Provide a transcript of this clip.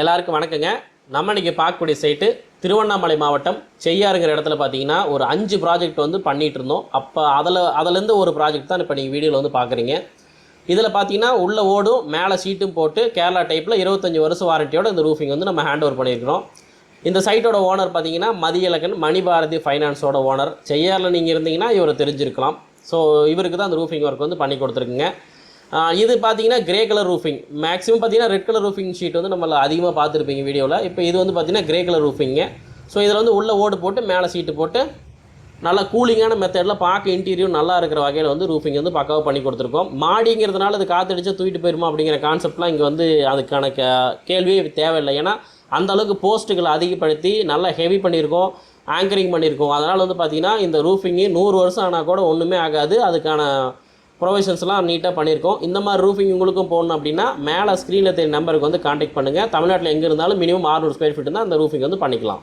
எல்லாருக்கும் வணக்கங்க. நம்ம இன்றைக்கி பார்க்கக்கூடிய சைட்டு திருவண்ணாமலை மாவட்டம் செய்யாருங்கிற இடத்துல பார்த்தீங்கன்னா ஒரு அஞ்சு ப்ராஜெக்ட் வந்து பண்ணிகிட்டு இருந்தோம். அப்போ அதில் அதுலேருந்து ஒரு ப்ராஜெக்ட் தான் இப்போ நீங்கள் வீடியோவில் வந்து பார்க்குறீங்க. இதில் பார்த்தீங்கன்னா உள்ளே ஓடும் மேலே சீட்டும் போட்டு கேரளா டைப்பில் இருபத்தஞ்சி வருஷம் வாரண்டியோட இந்த ரூஃபிங் வந்து நம்ம ஹேண்ட் ஓவர் பண்ணியிருக்கிறோம். இந்த சைட்டோட ஓனர் பார்த்தீங்கன்னா மதியழகன் மணிபாரதி ஃபைனான்ஸோட ஓனர் செய்யாரில் நீங்கள் இருந்தீங்கன்னா இவரை தெரிஞ்சிருக்கலாம். ஸோ இவருக்கு தான் அந்த ரூஃபிங் ஒர்க் வந்து பண்ணி கொடுத்துருக்குங்க. இது பார்த்தீங்கன்னா கிரே கலர் ரூஃபிங் மேக்ஸிமம் பார்த்தீங்கன்னா ரெட் கலர் ரூஃபிங் ஷீட் வந்து நம்மள அதிகமாக பார்த்துருப்பீங்க வீடியோவில் இப்போ இது வந்து பார்த்தீங்கன்னா கிரே கலர் ரூஃபிங்க ஸோ இதில் வந்து உள்ள ஓடு போட்டு மேலே சீட்டு போட்டு நல்லா கூலிங்கான மெத்தடில் பார்க்க இன்டீரியர் நல்லா இருக்கிற வகையில் வந்து ரூஃபிங் வந்து பக்காவாக பண்ணி கொடுத்துருக்கோம். மாடிங்கிறதுனால அது காற்றடிச்சா தூக்கிட்டு போயிருமா அப்படிங்கிற கான்செப்ட்லாம் இங்கே வந்து அதுக்கான கே கேள்வியே தேவையில்லை. ஏன்னா அந்த அளவுக்கு போஸ்ட்டுகளை அதிகப்படுத்தி நல்லா ஹெவி பண்ணியிருக்கோம் ஆங்கரிங் பண்ணியிருக்கோம். அதனால் வந்து பார்த்திங்கன்னா இந்த ரூஃபிங்கு நூறு வருஷம் ஆனால் கூட ஒன்றுமே ஆகாது. அதுக்கான ப்ரொவிஷன்ஸ்லாம் நீட்டாக பண்ணியிருக்கோம். இந்த மாதிரி ரூஃபிங் உங்களுக்கும் போகணும் அப்படின்னா மேலே ஸ்க்ரீனில் தெரிய நம்பருக்கு வந்து காண்டாக்ட் பண்ணுங்கள் தமிழ்நாட்டில் எங்கே இருந்தாலும் மினிமம் 600 ஸ்கொயர் ஃபீட் தான் அந்த ரூஃபிங் வந்து பண்ணிக்கலாம்.